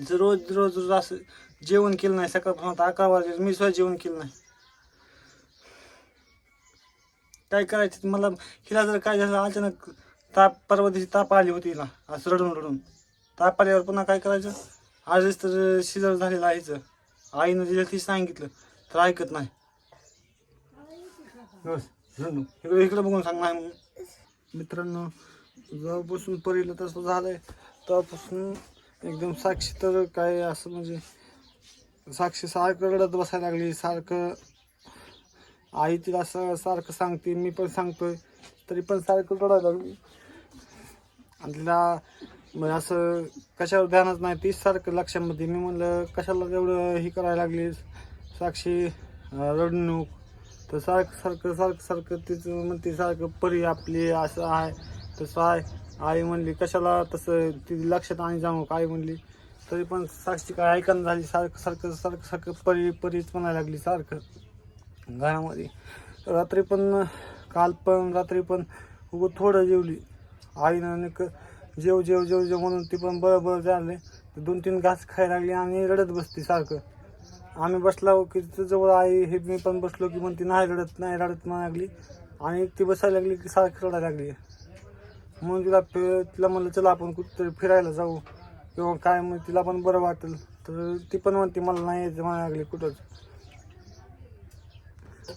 जर रोज रोज रोज असं जेवण केलं नाही सकाळपासून आता अकरा वाजले मी सुद्धा जेवण केलं नाही. काय करायचं? मला हिला जर काय झालं अचानक ताप परवा दिवशी ताप आली होती हिला असं रडून रडून. ताप आल्यावर पुन्हा काय करायचं? आजच तर शिजर झालेलं आहेच आईनं दिलं ती सांगितलं तर ऐकत नाही. इकडे इकडे बघून सांग नाही मित्रांनो जेव्हापासून परिलं तसं झालंय तेव्हापासून एकदम साक्षी तर काय असं म्हणजे साक्षी सारखं रडत बसायला लागली सारखं आई तिला असं सारखं सांगते मी पण सांगतोय तरी पण सारखं रडायला लागली. आणि तिला म्हणजे असं कशावर ध्यानच नाही तीच सारखं लक्षामध्ये. मी म्हणलं कशाला एवढं हे करायला लागली? साक्षी रडणूक तर सारखं सारखं सारखं सारखं तिचं म्हणते सारखं परी आपली असं आहे तसं आहे. आई म्हणली कशाला तसं? ती लक्षात आणि जाऊ आई म्हणली तरी पण साक्षी काय ऐकणं झाली? सारखं सारखं सारखं सारखं परी परीच म्हणायला लागली सारखं. घरामध्ये. रात्री पण काल पण रात्री पण उगं थोडं जेवली. आईनं नक जेव जेव जेव जेव म्हणून ती पण बरं बरं झाले दोन तीन घास खायला लागली आणि रडत बसती सारखं. आम्ही बसलो हो की तिथं जवळ आई हे मी पण बसलो की म्हणते नाही रडत नाही रडत म्हणा लागली. आणि ती बसायला लागली की सारखी रडायला लागली. म्हणून तिला फि- तिला म्हणलं चला आपण कुठेतरी फिरायला जाऊ. किंवा काय मग तिला पण बरं वाटेल. तर ती पण म्हणते मला नाही यायचं माझ्याकडे लागली कुठंच.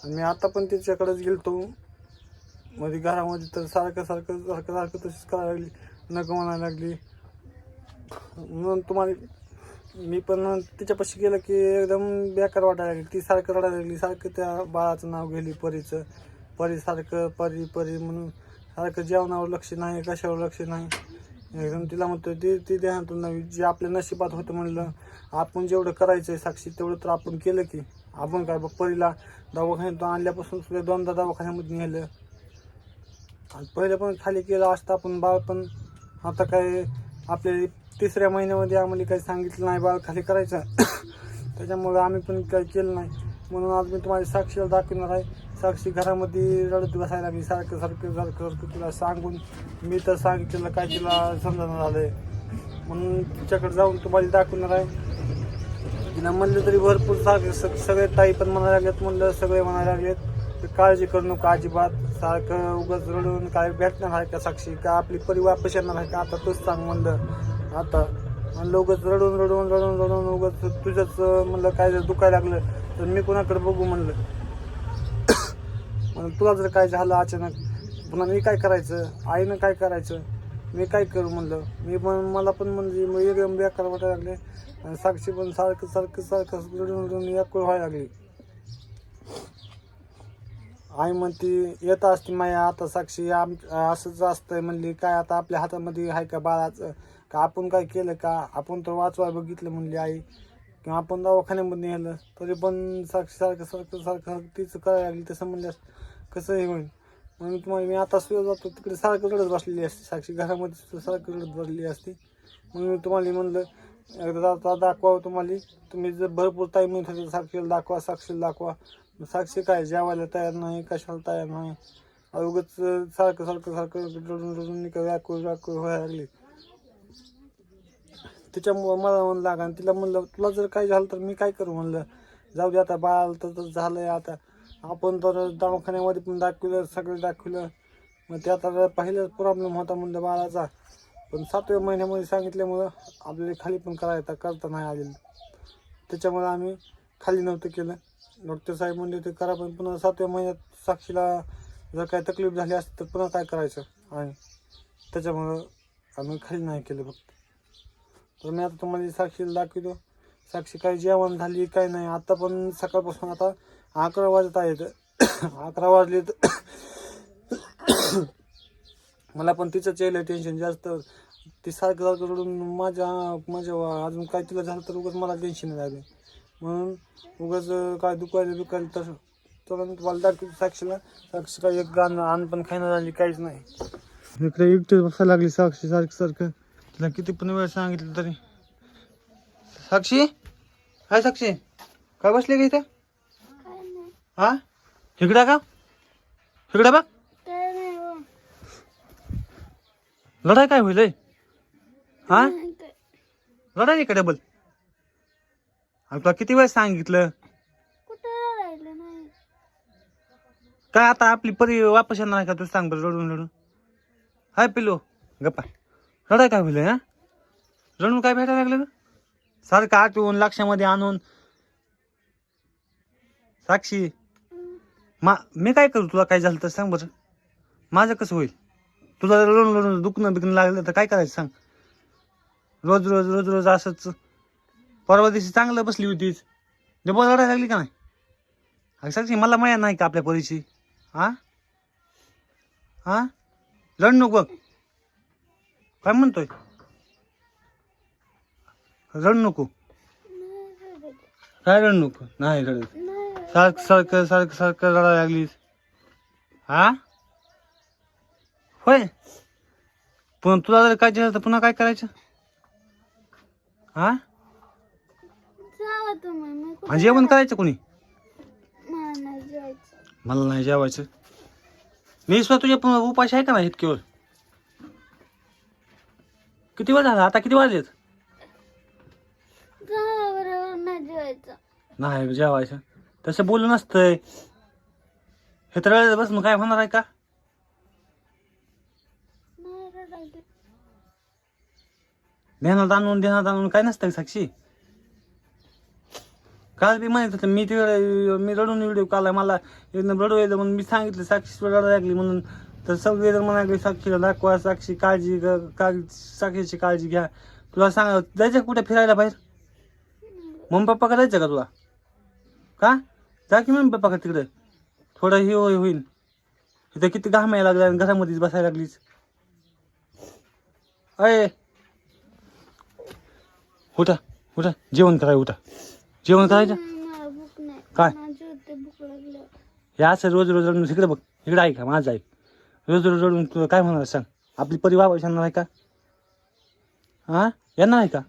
मी आता पण तिच्याकडेच गेलतो. मध्ये घरामध्ये तर सारखं सारखं सारखं सारखं तशीच करायला लागली. नको म्हणायला लागली. म्हणून तुम्हाला मी पण तिच्यापाशी गेलं की एकदम बेकार वाटायला लागली. ती सारखं रडायला लागली. सारखं त्या बाळाचं नाव घेली परीचं. परी सारखं परी परी म्हणून. सारखं जेवणावर लक्ष नाही कशावर लक्ष नाही. एकदम तिला म्हणतो ती ती ध्यानातून नवी जे आपल्या नशिबात होतं म्हणलं आपण जेवढं करायचं आहे साक्षी तेवढं तर आपण केलं की. आपण काय बघ पहिला दवाखान्यात आणल्यापासून सुद्धा दोनदा दवाखान्यामध्ये नेलं. आणि पहिलं पण खाली केलं असतं आपण बाळ पण आता काय आपल्या तिसऱ्या महिन्यामध्ये आम्हाला काही सांगितलं नाही बाळ खाली करायचं. त्याच्यामुळे आम्ही पण काही केलं नाही. म्हणून आज मी तुम्हाला साक्षीला दाखवणार आहे. साक्षी घरामध्ये रडत बसायला मी सारखं सारखं सारखं सारखं तिला सांगून मी तर सांगितलं काय तिला समजणार झालंय. म्हणून तिच्याकडे जाऊन तुम्हाला दाखवणार आहे. तिला म्हणलं तरी भरपूर सारखं स सगळे ताई पण म्हणायला लागलेत. म्हणलं सगळे म्हणायला लागलेत काळजी करू नका अजिबात. सारखं उगाच रडून काय भेटणार आहे का साक्षी? का आपली परी वापस येणार आहे का? आता तूच सांग म्हणलं. आता. म्हणलं उगाच रडून रडून रडून रडून उगाच तुझंच म्हणलं काय जर दुखायला लागलं. तर मी कोणाकडे बघू म्हणलं. म्हणून तुला जर काय झालं अचानक पुन्हा मी काय करायचं? आईनं काय करायचं? मी काय करू म्हणलं? मी पण मला पण म्हणजे मग एकदम बेकार वाटायला लागले. आणि साक्षी पण सारखं सारखं सारखं रडून रडून याकुळ व्हायला लागली. आई म्हणती येत असते माया आता साक्षी आम असंच असतंय म्हणली. काय आता आपल्या हातामध्ये आहे का बाळाचं? का आपण काय केलं का? आपण तर वाचवाय बघितलं म्हणली आई. किंवा आपण दवाखान्यामध्ये नेलं तरी पण साक्षी सारखं सारखं सारखं तिचं करायला लागली तसं म्हणल्यास कसं हे होईल? म्हणून तुम्हाला मी आता सुद्धा जातो तिकडे सारखं रडत बसलेली असते साक्षी घरामध्ये सुद्धा सारखं रडत बसलेली असते. म्हणून मी तुम्हाला म्हणलं एकदा आता दाखवा तुम्हाला तुम्ही जर भरपूर टाईम म्हणत होते साक्षीला दाखवा साक्षीला दाखवा. मग साक्षी काय जेवायला तयार नाही कशाला तयार नाही. अवघच सारखं सारखं सारखं रडून रडून निघा व्याकुळ व्याकुळ व्हायला लागली. तिच्यामुळं मला म्हणलं लागा आणि तिला म्हणलं तुला जर काय झालं तर मी काय करू? म्हणलं जाऊ दे आता बाळ तर झालं झालंय आता. आपण तर दवाखान्यामध्ये पण दाखवलं सगळं दाखवलं. मग ते आता पहिलाच प्रॉब्लेम होता म्हणलं बाळाचा. पण सातव्या महिन्यामध्ये सांगितल्यामुळं आपल्याला खाली पण करायचा करता नाही आलेलं. त्याच्यामुळे आम्ही खाली नव्हतं केलं. डॉक्टर साहेब म्हणले ते करा पण पुन्हा सातव्या महिन्यात साक्षीला जर काय तकलीफ झाली असती तर पुन्हा काय करायचं? आणि त्याच्यामुळं आम्ही खाली नाही केलं फक्त. तर मी आता तुम्हाला साक्षीला दाखवतो. साक्षी काय जेवण झाली काय नाही आता पण सकाळपासून आता अकरा वाजत आहेत. अकरा वाजले तर मला पण तिचंच चेल टेन्शन जास्त. ती सारखं सारखं रडून माझ्या माझ्या अजून काय तिला झालं तर उगाच मला टेन्शन लागले म्हणून उगाच काय दुखायला बिकायला तर तर तुम्हाला दाखवतो साक्षीला. साक्षी काय एक गाणं अन्न पण खायला झाली काहीच नाही. इकडे एकटे बसायला लागली साक्षी सारखं सारखं. तिला किती पण वेळ सांगितलं तरी. साक्षी? काय साक्षी. काय बसले का इथं? हा? इकडं का? इकडं बघ. लढाई काय होईल हा? लढाई का डबल आणि तुला किती वेळ सांगितलं? काय आता आपली परी वापस येणार का तू सांग बरं रडून रडून हाय पिलो गप्पा. रडाय काय होईल हा? रडून काय भेटायला लागलं सारखं आठवून लक्षामध्ये आणून. साक्षी मा मी काय करू तुला? काय झालं तर सांग बरं. माझं कसं होईल? तुला रडून रडून दुखणं बिकणं लागलं तर काय करायचं सांग? रोज रोज रोज रोज असंच परवा दिवशी चांगलं बसली होतीच डबल रडायला लागली का नाही? साक्षी मला माया नाही का आपल्या परीची? हा हा रड नको. काय म्हणतोय? रड नको. काय रड नको? नाही रडत. रडत. सारखं सारखं सारखं सारखं रडायला लागलीस. हा होय. पण तुला जर काय झालं तर पुन्हा काय करायचं? हा आणि जेवण करायचं कोणी? मला नाही जेवायचं. मला नाही जेवायचं. मी सुद्धा तुझ्या उपाशी आहे का नाही इतकीवर किती वेळ झाला? आता किती वाजलेत? नाही जेवायचं. नाही जेवायचं. तसं बोलू नसतंय. हे तर रडत बस मग काय होणार आहे का? नाही रडायचं. ध्यानात आणून ध्यानात आणून काय नसतं का साक्षी? काल बी म्हणत होतं मी तिकडे मी रडून व्हिडिओ काढला मला एकदम रडू येतं म्हणून मी सांगितलं साक्षी रडायला लागली म्हणून. तर सगळे जण म्हणाले साक्षीला दाखवा साक्षी काळजी साक्षीची काळजी घ्या. तुला सांग जायचं कुठे फिरायला बाहेर? मम्मी पप्पा जायचं का तुला? का? जा की मम्मी पप्पा तिकडे. थोडं हे होईल. इथं किती घाम यायला लागला आणि घरामध्येच बसायला लागलीच अय. उठा उठा. जेवण कराय उठा. जेवण करायचं? काय? हे असं रोज रोज इकडे बघ. इकडे ऐका माझं ऐक. रोज रोज रडून काय म्हणणार सांग? आपली परिवार येणार आहे का? हा? येणार आहे का?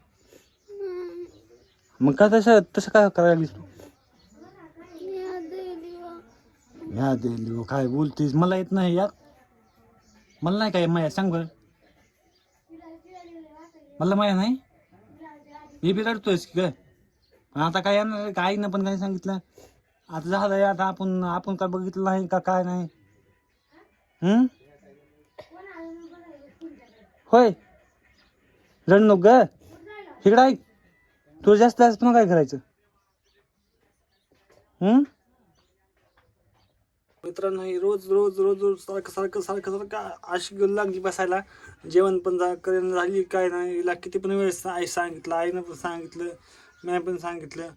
मग का तसं तसं काय करायला लागलीस तू? या दिली हो, काय बोलतीस? मला येत नाही यार. मला नाही काय माया सांग बरं. मला माया नाही? मी बी रडतोयस की काय पण आता काय येणार का आईनं पण काय सांगितलं? आता झालं आता आपण आपण काय बघितलं नाही का काय नाही? हम्म होय. रड नको ग. इकडं ऐक. तुला जास्त जास्त पुन्हा काय करायचं? हम्म मित्रांनो ही रोज रोज रोज रोज सारखं सारखं सारखं सारखं अशी गेलं लागली बसायला. जेवण पण जा करेन झाली काय नाही. हिला किती पण वेळेस आई सांगितलं आईनं पण सांगितलं मी पण सांगितलं.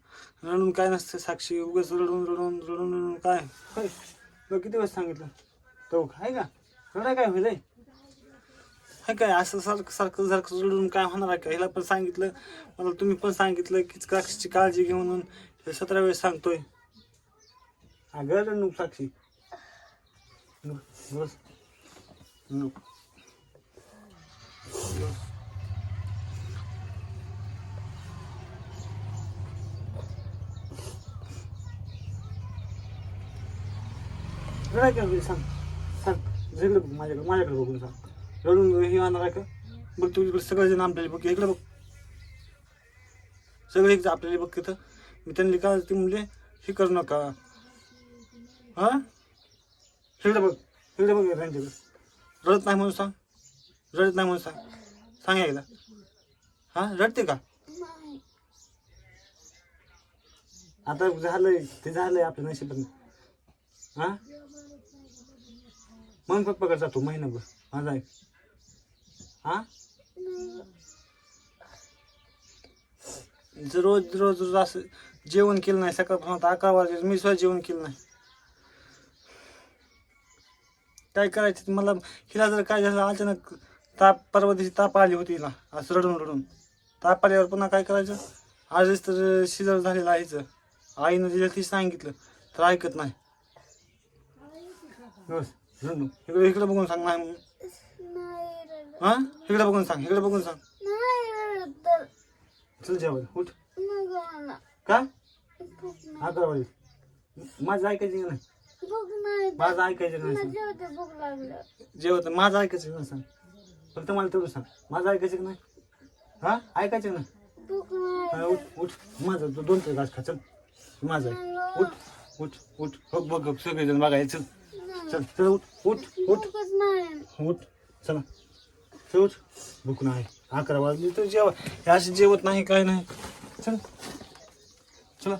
रडून काय नसतं साक्षी. उगाच रडून रडून रडून रडून काय? होय. किती वेळेस सांगितलं? तो आहे का रडा काय होईल हे? हाय काय असं सारखं सारखं सारखं रडून काय होणार आहे का? हिला पण सांगितलं मला तुम्ही पण सांगितलं की साक्षीची काळजी घेऊन हे सतरा वेळेस सांगतोय. अगं रडू साक्षी. बस. रडाय काय सांग. इकडे बघ माझ्याकडे माझ्याकडे बघून सांग. रडून हे आणणार आहे का? बघ तू इकडे सगळे जण आपल्याला बघ इकडे बघ. सगळे इकडे आपल्याला बघ तिथं. मी त्यांनी काय ते म्हणले हे करू नका. हां? इकडे बघ इकडे बघ त्यांच्याकडे. रडत नाही म्हणून सांग. रडत नाही म्हणून सांग. सांग एकदा हां? रडते का? आता झालंय ते झालंय आपल्या नशिबात हां? मग पकड जातो. महिनाभर माझा आहे हा? जर रोज रोज रोज असं जेवण केलं नाही सकाळपासून आता अकरा वाजले मी सुद्धा जेवण केलं नाही. काय करायचं? मला हिला जर काय झालं अचानक ताप परवा दिवशी ताप आली होती हिला. असं रडून रडून. ताप आल्यावर पुन्हा काय करायचं? आजच तर शिजर झालेलं आहेच आईनं दिलं ती सांगितलं तर ऐकत नाही. बस. इकडे इकडे बघून सांग नाही मग नाही रडत हा? इकडे बघून सांग इकडे बघून सांग. चल जेवायला उठ. का? भूक नाही अकरा वाजले माझं ऐकायचं का नाही? माझं ऐकायचं का नाही सांग. जेवत माझं ऐकायचं का नाही सांग. फक्त मला तेवढं सांग. माझं ऐकायचं की नाही? हा? ऐकायचं का नाही? उठ उठ. माझं तू दोन तीन घास खा चल. माझं उठ उठ उठ. हो बघ बघ सगळेजण बघायचं चल चल उठ उठ उठ. भूकच नाही. उठ चला. चल उठ. भूक नाही. अकरा वाजली तर जेवा. हे असे जेवत नाही काय नाही. चल. चला.